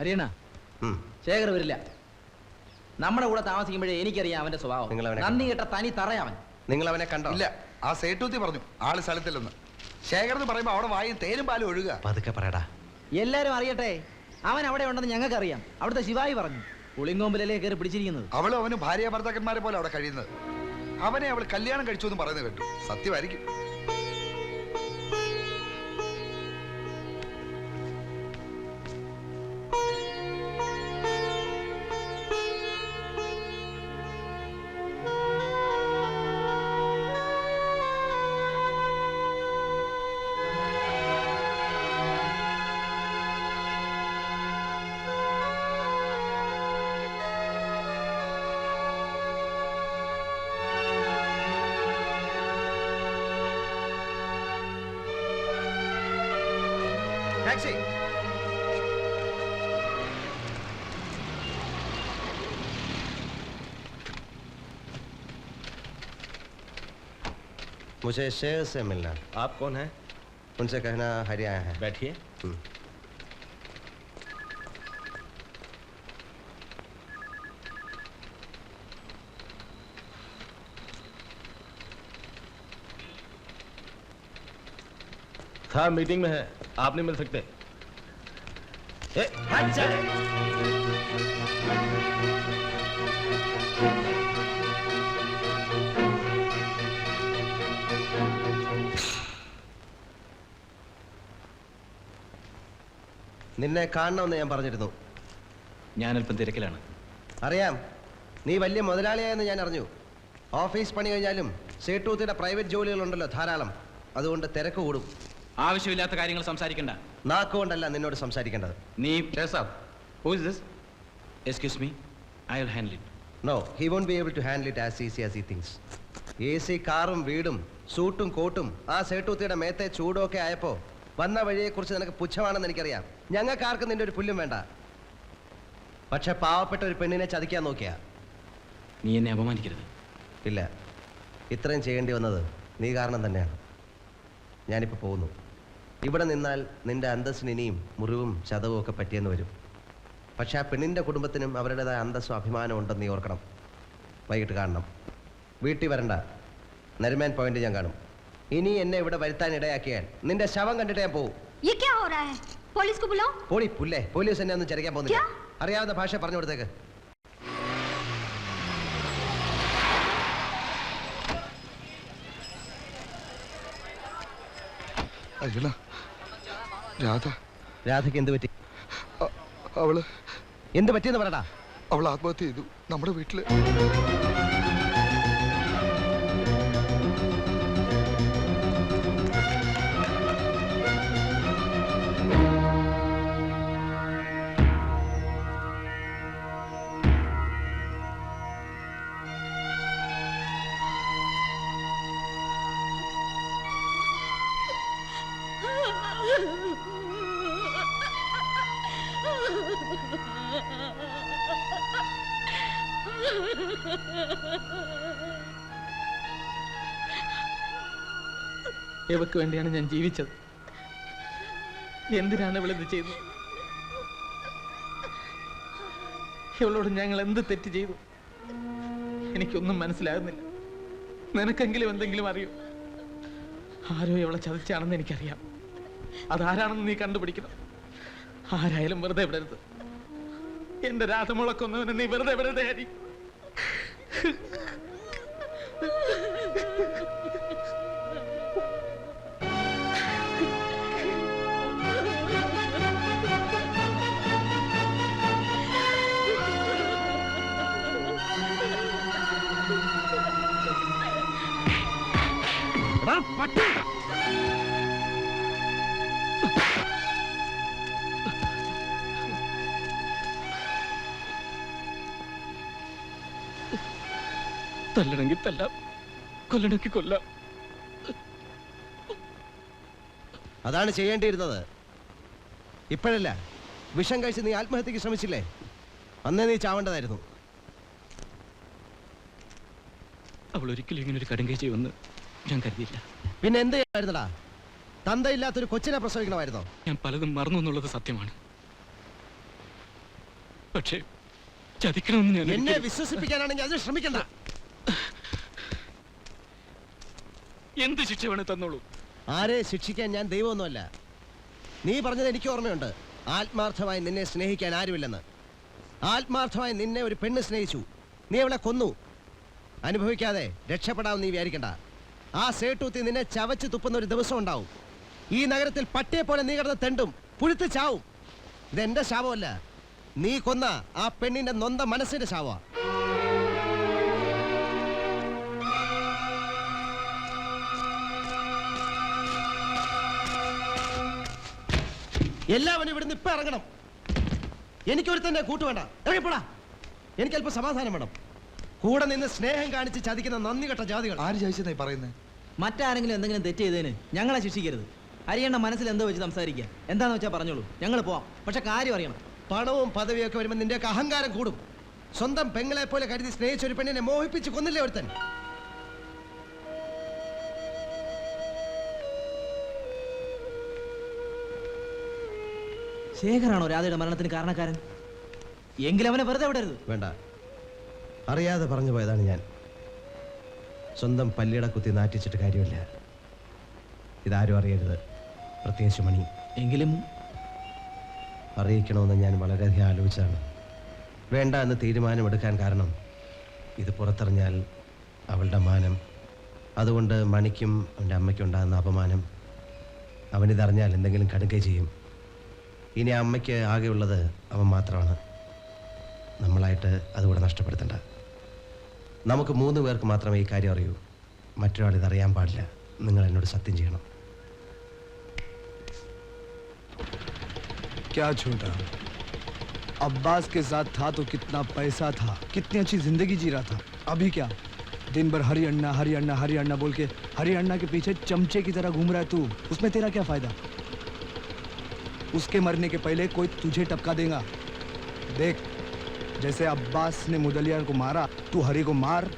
ഹരിയണ. ശേഖർ വരില്ല. നമ്മുടെ കൂടെ താമസിക്കുമ്പോഴേ എനിക്കറിയാം അവന്റെ സ്വഭാവം. നിങ്ങൾ അവനെ നന്ദി കേട്ട തനി തറയാവൻ. നിങ്ങൾ അവനെ കണ്ടോ? ഇല്ല. ആ സേട്ടൂത്തി പറഞ്ഞു. ആൾ സ്ഥലത്തില്ലെന്ന്. ശേഖർ എന്ന് പറയുമ്പോ അവിടെ വായി തേനും പാലും ഒഴുകുക പതുക്കെ പറയടാ. എല്ലാരും അറിയട്ടെ അവൻ അവിടെ ഉണ്ടെന്ന് ഞങ്ങൾക്ക് അറിയാം അവിടുത്തെ ശിവായി പറഞ്ഞു. പുളിങ്കോമ്പിലല്ലേ കയറി പിടിച്ചിരിക്കുന്നത്? അവളും അവനും ഭാര്യ ഭർത്താക്കന്മാരെ പോലെ അവിടെ കഴിയുന്നത്. അവനെ അവൾ കല്യാണം കഴിച്ചു എന്ന് പറയുന്നത് കേട്ടു. സത്യമായിരിക്കും. Taxi! मुझे शेर से मिलना। आप कौन हैं? उनसे कहना हरियाणा है। बैठिए। हम्म। साहब मीटिंग में है आप नहीं मिल सकते ए, हट जा। നിന്നെ കാണണമെന്ന് ഞാൻ പറഞ്ഞിരുന്നു ഞാനല്പം തിരക്കിലാണ് അറിയാം നീ വലിയ മുതലാളിയായെന്ന് ഞാൻ അറിഞ്ഞു ഓഫീസ് പണി കഴിഞ്ഞാലും സേട്ടൂത്തിയുടെ പ്രൈവറ്റ് ജോലികളുണ്ടല്ലോ ധാരാളം അതുകൊണ്ട് തിരക്ക് കൂടും ആവശ്യമില്ലാത്ത കാര്യങ്ങൾ സംസാരിക്കണ്ട. നാക്കുകൊണ്ടല്ല നിന്നോട് സംസാരിക്കേണ്ടത്. നീ who is this excuse me I will handle it no he won't be able to handle it as easy as ഈ തിങ്സ് എ സി കാറും വീടും സൂട്ടും കോട്ടും ആ സേട്ടൂത്തിയുടെ മേത്തെ ചൂടൊക്കെ ആയപ്പോ വന്ന വഴിയെക്കുറിച്ച് നിനക്ക് പുച്ഛമാണെന്ന് എനിക്കറിയാം. ഞങ്ങൾക്ക് ആർക്കും നിന്റെ ഒരു പുല്ലും വേണ്ട. പക്ഷെ പാവപ്പെട്ട ഒരു പെണ്ണിനെ ചതിക്കാൻ നോക്കിയാ? നീ എന്നെ അപമാനിക്കരുത്. ഇല്ല. ഇത്രയും ചെയ്യേണ്ടി വന്നത് നീ കാരണം തന്നെയാണ്. ഞാനിപ്പോൾ പോകുന്നു. ഇവിടെ നിന്നാൽ നിന്റെ അന്തസ്സിന് ഇനിയും മുറിവും ചതവും ഒക്കെ പറ്റിയെന്ന് വരും. പക്ഷെ ആ പെണ്ണിന്റെ കുടുംബത്തിനും അവരുടേതായ അന്തസ്സും അഭിമാനം ഉണ്ടെന്ന് ഓർക്കണം. വൈകിട്ട് കാണണം. വീട്ടിൽ വരണ്ട. നരുമേൻ പോയിന്റ് ഞാൻ കാണും. ഇനി എന്നെ ഇവിടെ വരുത്താൻ ഇടയാക്കിയാൽ നിന്റെ ശവം കണ്ടിട്ട് ഞാൻ പോവും. പോലീസ് പുല്ലേ? പോലീസ് എന്നെ ഒന്ന് ചെറിയാൻ പോകുന്നില്ല. അറിയാവുന്ന ഭാഷ പറഞ്ഞു കൊടുത്തേക്ക്. അയ്യണ രാധ. രാധയ്ക്ക് എന്ത് പറ്റി? അവൾ എന്ത് പറ്റിയെന്ന് പറയടാ അവൾ ആത്മഹത്യ ചെയ്തു നമ്മുടെ വീട്ടിൽ. ഇവക്ക് വേണ്ടിയാണ് ഞാൻ ജീവിച്ചത്. എന്തിനാണ് ഇവളിത് ചെയ്തത്? ഇവളോട് ഞങ്ങൾ എന്ത് തെറ്റ് ചെയ്തു? എനിക്കൊന്നും മനസ്സിലാകുന്നില്ല. നിനക്കെങ്കിലും എന്തെങ്കിലും അറിയൂ. ആരോ ഇവളെ ചതിച്ചാണെന്ന് എനിക്കറിയാം. അതാരാണെന്ന് നീ കണ്ടുപിടിക്കണം. ആരായാലും വെറുതെ വിടരുത്. എന്റെ രാധമുളക്കൊന്നവനെ നീ വെറുതെ വിടരുതേ ഹരി തല്ലണമെങ്കിൽ തല്ലാം കൊല്ലണമെങ്കിൽ കൊല്ലാം. അതാണ് ചെയ്യേണ്ടിയിരുന്നത്. ഇപ്പോഴല്ല വിഷം കഴിച്ച് നീ ആത്മഹത്യക്ക് ശ്രമിച്ചില്ലേ? അന്നേ നീ ചാവേണ്ടതായിരുന്നു. അവൾ ഒരിക്കലും ഇങ്ങനെ ഒരു കടുങ്കൈ ചെയ്യുമെന്ന് ഞാൻ കരുതിയില്ല. പിന്നെ എന്ത് ചെയ്യാമായിരുന്നടാ തന്തയില്ലാത്തൊരു കൊച്ചിനെ പ്രസവിക്കണമായിരുന്നോ? ഞാൻ പലതും മറന്നു എന്നുള്ളത് സത്യമാണ്. പക്ഷേ ചതിക്കണമെന്ന് ഞാൻ എന്നെ വിശ്വസിപ്പിക്കാനാണെങ്കിൽ അതിന് ശ്രമിക്കണ്ട. എന്ത് ശിക്ഷ വേണേ തന്നോളൂ. ആരെ ശിക്ഷിക്കാൻ ഞാൻ ദൈവമൊന്നുമല്ല. നീ പറഞ്ഞത് എനിക്ക് ഓർമ്മയുണ്ട്. ആത്മാർത്ഥമായി നിന്നെ സ്നേഹിക്കാൻ ആരുമില്ലെന്ന്. ആത്മാർത്ഥമായി നിന്നെ ഒരു പെണ്ണ് സ്നേഹിച്ചു. നീ അവളെ കൊന്നു. അനുഭവിക്കാതെ രക്ഷപ്പെടാമെന്ന് നീ വിചാരിക്കണ്ട. ആ സേട്ടൂത്തി നിന്നെ ചവച്ച് തുപ്പുന്ന ഒരു ദിവസം ഉണ്ടാവും. ഈ നഗരത്തിൽ പട്ടിയെ പോലെ നീ കിടന്ന തെണ്ടും പുഴുത്ത് ചാവും. ഇതെന്റെ ശാപമല്ല. നീ കൊന്ന ആ പെണ്ണിന്റെ നൊന്ത മനസ്സിന്റെ ശാവ എല്ലാവരും ഇവിടുന്ന് ഇപ്പൊ ഇറങ്ങണം. എനിക്കൊരു തന്നെ കൂട്ടുവേണ്ട ഇറങ്ങിപ്പോടാ എനിക്ക് സമാധാനം വേണം. കൂടെ നിന്ന് സ്നേഹം കാണിച്ച് ചതിക്കുന്ന നന്ദി കെട്ട ജാതികൾ. ആര് ചോദിച്ചതായി പറയുന്നത് മറ്റാരെങ്കിലും എന്തെങ്കിലും തെറ്റ് ചെയ്തതിന് ഞങ്ങളെ ശിക്ഷിക്കരുത്. അരിയണ്ണ മനസ്സിൽ എന്തോ വെച്ച് സംസാരിക്കുക എന്താന്ന് വെച്ചാൽ പറഞ്ഞോളൂ. ഞങ്ങൾ പോവാം. പക്ഷെ കാര്യം അറിയണം. പണവും പദവിയൊക്കെ വരുമ്പോൾ നിന്റെയൊക്കെ അഹങ്കാരം കൂടും. സ്വന്തം പെങ്ങളെ പോലെ കരുതി സ്നേഹിച്ച ഒരു പെണ്ണിനെ മോഹിപ്പിച്ച് കൊന്നില്ലേ ഒരുത്തൻ? ശേഖരാണോ രാധയുടെ മരണത്തിന് കാരണക്കാരൻ? എങ്കിലും അവനെ വെറുതെ വിടരുത്. വേണ്ട. അറിയാതെ പറഞ്ഞു പോയതാണ് ഞാൻ. സ്വന്തം പല്ലിട കുത്തി നാറ്റിച്ചിട്ട് കാര്യമില്ല. ഇതാരും അറിയരുത്. പ്രത്യേകിച്ച് മണി. എങ്കിലും അറിയിക്കണമെന്ന് ഞാൻ വളരെയധികം ആലോചിച്ചാണ്. വേണ്ട എന്ന് തീരുമാനമെടുക്കാൻ കാരണം ഇത് പുറത്തറിഞ്ഞാൽ അവളുടെ മാനം. അതുകൊണ്ട് മണിക്കും അവന്റെ അമ്മയ്ക്കും ഉണ്ടാകുന്ന അപമാനം അവനിതറിഞ്ഞാൽ എന്തെങ്കിലും കടുക്കുക ചെയ്യും. ഇനി അമ്മയ്ക്ക് ആകെയുള്ളത് അവൻ മാത്രമാണ്. നമ്മളായിട്ട് അതുകൂടെ നഷ്ടപ്പെടുത്തണ്ട. നമുക്ക് മൂന്ന് പേർക്ക് മാത്രമേ ഈ കാര്യം അറിയൂ മറ്റൊരാൾ ഇതറിയാൻ പാടില്ല നിങ്ങൾ എന്നോട് സത്യം ചെയ്യണം क्या छोटा अब्बास के साथ था तो कितना पैसा था कितनी अच्छी जिंदगी जी रहा था अभी क्या दिन भर हरी अन्ना हरी अन्ना हरी अन्ना बोल के हरी अन्ना के पीछे चमचे की तरह घूम रहा है तू उसमें तेरा क्या फायदा उसके मरने के पहले कोई तुझे टपका देगा देख जैसे अब्बास ने मुदलिया को मारा तू हरी को मार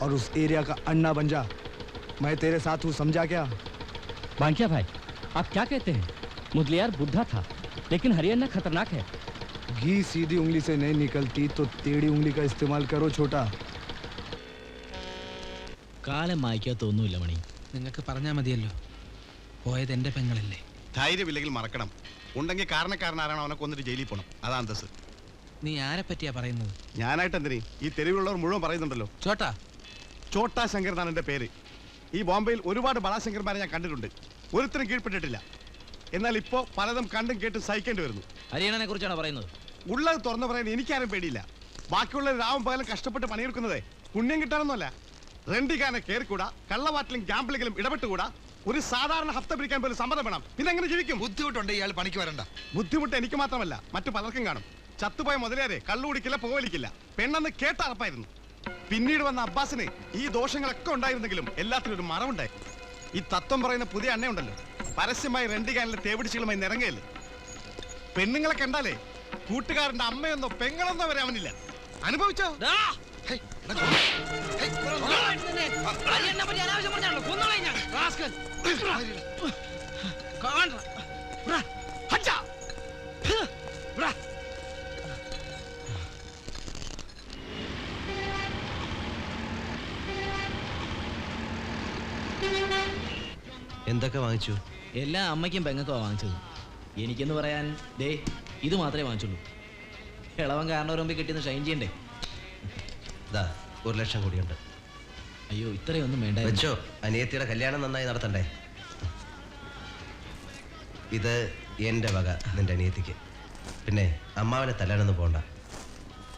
और उस एरिया का अन्ना बन जा मैं तेरे साथ हूँ समझा क्या बांकिया भाई आप क्या कहते हैं मुदलियार बुद्धा था लेकिन हरियाणा खतरनाक है घी सीधी उंगली से नहीं निकलती तो टेढ़ी उंगली का इस्तेमाल करो छोटा കാലം മായ്ക്കാത്തൊന്നുമില്ല മണി നിങ്ങൾക്ക് പറഞ്ഞാൽ മതിയല്ലോ പോയത് എൻ്റെ പെങ്ങളല്ലേ ധൈര്യമില്ലെങ്കിൽ മറക്കണം ഉണ്ടെങ്കിൽ കാരണക്കാരനാരാണോ അവനെ കൊന്നിട്ട് ജയിലിൽ പോകണം അതാ അന്തസ് നീ ആരെ പറ്റിയാ പറയുന്നത്? ഞാനായിട്ട് എന്തിനീ? ഈ തെരുവിലുള്ളവർ മുഴുവൻ പറയുന്നുണ്ടല്ലോ. ചോട്ടാ. ചോട്ടാ ശങ്കർ എന്നാണ് എന്റെ പേര്. ഈ ബോംബെയിൽ ഒരുപാട് ബളാശങ്കർമാരെ ഞാൻ കണ്ടിട്ടുണ്ട്. ഒരുത്തരും കീഴ്പ്പെട്ടിട്ടില്ല. എന്നാൽ ഇപ്പോ പലതും കണ്ടും കേട്ടും സഹിക്കേണ്ടി വരുന്നു. ഹരിയണ്ണനെ കുറിച്ചാണ് പറയുന്നത്? ഉള്ളത് തുറന്നു പറയാൻ എനിക്കാരും പേടിയില്ല. ബാക്കിയുള്ള രാവും പകലും കഷ്ടപ്പെട്ട് പണിയെടുക്കുന്നതേ പുണ്യം കിട്ടാനൊന്നുമല്ല. റെണ്ടിക്കാനെ കയറിക്കൂടാ കള്ളവാറ്റിലും ഗ്യാമ്പിളിലും ഇടപെട്ടുകൂടാ. ഒരു സാധാരണ ഹഫ്ത പിടിക്കാൻ പോലും സമ്മതം വേണം. പിന്നെ എങ്ങനെ ജീവിക്കും? ബുദ്ധിമുട്ടുണ്ട് ഇയാൾ പണിക്ക് വരണ്ട. ബുദ്ധിമുട്ട് എനിക്ക് മാത്രമല്ല മറ്റു പലർക്കും കാണും. ചത്തുപോയ മുതലേറെ കള്ളു കുടിക്കില്ല പോവലിക്കില്ല പെണ്ണെന്ന് കേട്ട അറപ്പായിരുന്നു. പിന്നീട് വന്ന അബ്ബാസിന് ഈ ദോഷങ്ങളൊക്കെ ഉണ്ടായിരുന്നെങ്കിലും എല്ലാത്തിനും ഒരു മറവുണ്ടായി ഈ തത്വം പറയുന്ന പുതിയ അണ്ണയുണ്ടല്ലോ. പരസ്യമായി റെണ്ടിക്കാനിലെ തേപിടിച്ചുകളുമായി നിറങ്ങയല്ലേ പെണ്ണുങ്ങളെ കണ്ടാലേ കൂട്ടുകാരന്റെ അമ്മയെന്നോ പെങ്ങളെന്നോ വരെ അവനില്ല. അനുഭവിച്ചോ. ഹേയ്, എന്തൊക്കെ വാങ്ങിച്ചു? എല്ലാ അമ്മയ്ക്കും പെങ്ങൾക്കോ വാങ്ങിച്ചത്. എനിക്കെന്ന് പറയാൻ ദേ ഇത് മാത്രമേ വാങ്ങിച്ചുള്ളൂ. ഇളവൻ കാരണവർ വരുമ്പോൾ കിട്ടിയെന്ന് ഷൈൻ ചെയ്യണ്ടേ ഇതാ ഒരു ലക്ഷം കൂടിയുണ്ട്. അയ്യോ ഇത്രയൊന്നും വേണ്ട വെച്ചോ അനിയത്തിയുടെ കല്യാണം നന്നായി നടത്തണ്ടേ? ഇത് എന്റെ വക നിന്റെ അനിയത്തിക്ക്. പിന്നെ അമ്മാവനെ തല്ലാനൊന്നും പോണ്ട.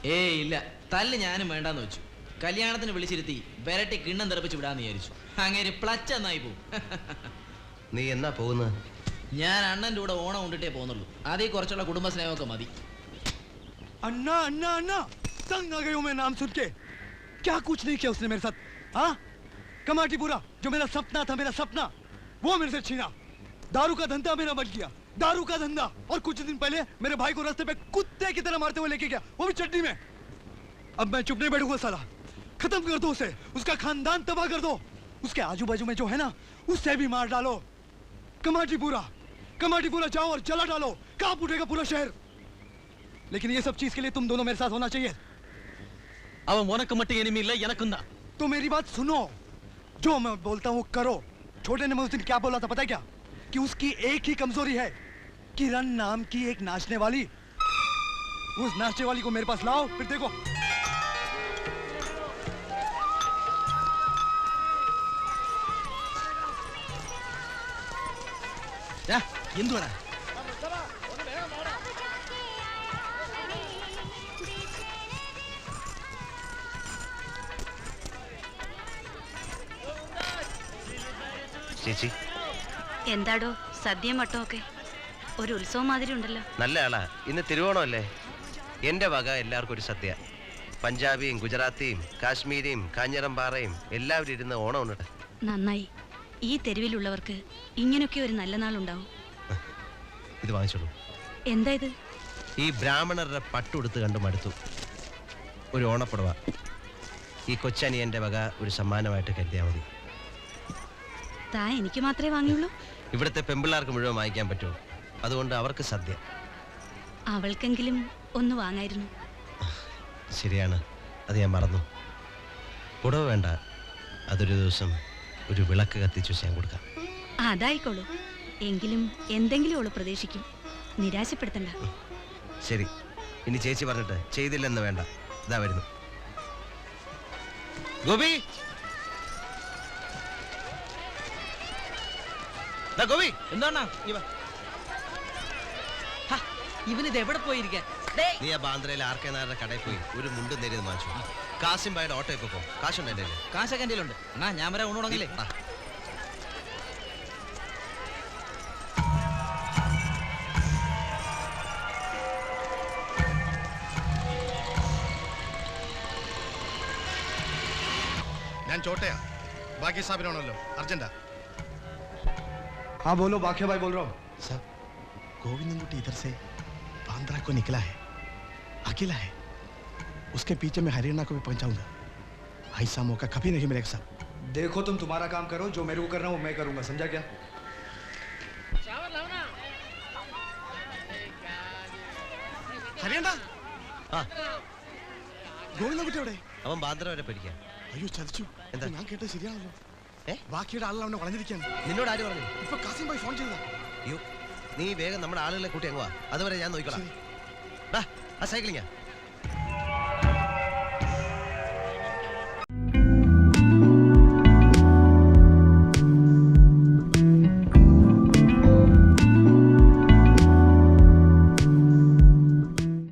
ഏയ് ഇല്ല. തല്ല് ഞാനും വേണ്ടാന്ന് വെച്ചു. കല്യാണത്തിന് വിളിച്ചിരുത്തി വരട്ടി കിണ്ണം തെറപ്പിച്ച് വിടാന്ന് വിചാരിച്ചു അങ്ങനെ പ്ലച്ച് എന്നായി പോവും നീ എന്നാ പോകുന്നത് ഞാൻ അണ്ണൻ്റെ കൂടെ ഓണം കൊണ്ടിട്ടേ പോകുന്നുള്ളൂ അതേ കുറച്ചുള്ള കുടുംബ സ്നേഹമൊക്കെ മതി अन्ना अन्ना अन्ना तंग आ गई हूं मैं नाम सुन के क्या कुछ नहीं किया उसने मेरे साथ हाँ कमाटी पूरा जो मेरा सपना था मेरा सपना वो मेरे से छीना दारू का धंधा मेरा बच गया दारू का धंधा और कुछ दिन पहले मेरे भाई को रास्ते पे कुत्ते की तरह मारते हुए लेके गया वो भी चड्डी में अब मैं चुप नहीं बैठूंगा साला खत्म कर दो उसे। उसका खानदान तबाह कर दो। उसके आजू बाजू में जो है ना उससे भी मार डालो। कमाटी पूरा कमाटी पूरा जाओ और जला डालो। काँप उठेगा पूरा शहर? लेकिन ये सब चीज़ के लिए तुम दोनों मेरे साथ होना चाहिए। अब मोन कमटी एनिमी इल्ल எனக்கும் தான் तो मेरी बात सुनो। जो मैं बोलता हूँ करो। छोटे ने मैं उस दिन क्या बोला था पता क्या? कि उसकी एक ही कमज़ोरी है किरण नाम की एक नाचने वाली उस नाचने वाली को मेरे पास लाओ फिर देखो। എന്തുവാടാ? ചേച്ചി. എന്താടോ സദ്യയും വട്ടമൊക്കെ ഒരു ഉത്സവം മാതിരി ഉണ്ടല്ലോ. നല്ല ആളാ. ഇന്ന് തിരുവോണമല്ലേ? എന്റെ വക എല്ലാവർക്കും ഒരു സദ്യ. പഞ്ചാബിയും ഗുജറാത്തിയും കാശ്മീരിയും കാഞ്ഞിറംപാറയും എല്ലാവരും ഇരുന്ന് ഓണം ഉണ്ട് നന്നായി. ഈ തെരുവിലുള്ളവർക്ക് ഇങ്ങനെയൊക്കെ ഒരു നല്ല നാളുണ്ടാവും. ഇത് വാങ്ങിച്ചോളൂ. എന്താ ഇത്? ഈ ബ്രാഹ്മണരുടെ പട്ടുടുത്ത് കണ്ടു മടുത്തു. ഒരു ഓണപ്പുടവ. ഈ കൊച്ചനിയന്റെ വക ഒരു സമ്മാനമായിട്ട് കരുതിയാൽ മതി. താ എനിക്ക് മാത്രമേ വാങ്ങിയുള്ളൂ. ഇവിടുത്തെ പെമ്പിള്ളാർക്ക് മുഴുവൻ വാങ്ങിക്കാൻ പറ്റുമോ? അതുകൊണ്ട് അവർക്ക് സദ്യ. അവൾക്കെങ്കിലും ഒന്ന് വാങ്ങായിരുന്നു. ശരിയാണ്. അത് ഞാൻ മറന്നു. പുടവ വേണ്ട. അതൊരു ദിവസം ഒരു വിളക്ക് കത്തിച്ചു ഞാൻ കൊടുക്കാം. അതായിക്കോളൂ. എങ്കിലും എന്തെങ്കിലും അവൾ പ്രതീക്ഷിക്കും. നിരാശപ്പെടുത്തണ്ട. ശരി. ഇനി ചേച്ചി പറഞ്ഞിട്ട് ചെയ്തില്ലെന്ന് വേണ്ട. ഇതാ വരുന്നു. ഗോപി! ഗോപി! എന്താണ് ഇവനിത് എവിടെ പോയിരിക്കാൻ? നീ ആ ബാന്ദ്രയിലെ ആർ കെ നായരുടെ കടയിൽ പോയി ഒരു മുണ്ടും നേരിയത് വാങ്ങിച്ചു കാസിം ബായുടെ ഓട്ടോ ഇപ്പൊ പോകും കാശുണ്ട് എന്റെ കയ്യിൽ. കാശൊക്കെ എന്റെ ഉണ്ട് എന്നാ ഞാൻ വരെ ഊണുടങ്ങില്ലേ ആ. ഞാൻ ചോട്ടയാ ബാക്കി സാബിനാണല്ലോ അർജന്റാ हाँ बोलो बाखे भाई बोल रहा हूँ साहब गोविंदन इधर से बांद्रा को निकला है अकेला है उसके पीछे मैं हरियाणा को भी पहुंचाऊंगा ऐसा मौका कभी नहीं मिलेगा साहब देखो तुम तुम्हारा काम करो जो मेरे को करना है वो मैं करूंगा समझा क्या ഹരിയണ്ട ആ ഗോവിന്ദൻകുട്ടി എവിടെ അവൻ ബാന്ദ്ര വരെ പഠിക്കാം അയ്യോ ചതിച്ചു. എന്താ? ഞാൻ കേട്ടത് ശരിയാണല്ലോ. ഏ? ബാക്കിയുടെ ആളുകൾ അവനെ വളഞ്ഞിരിക്കുകയാണ്. നിന്നോട് ആര് പറഞ്ഞു? ഇപ്പൊ കാസിം ഭായി ഫോൺ ചെയ്തതാ. അയ്യോ നീ വേഗം നമ്മുടെ ആളുകളെ കൂട്ടി അങ്ങ് വാ. അതുവരെ ഞാൻ നോക്കിക്കോളാം. ആ സൈക്കിളിങ്ങാ.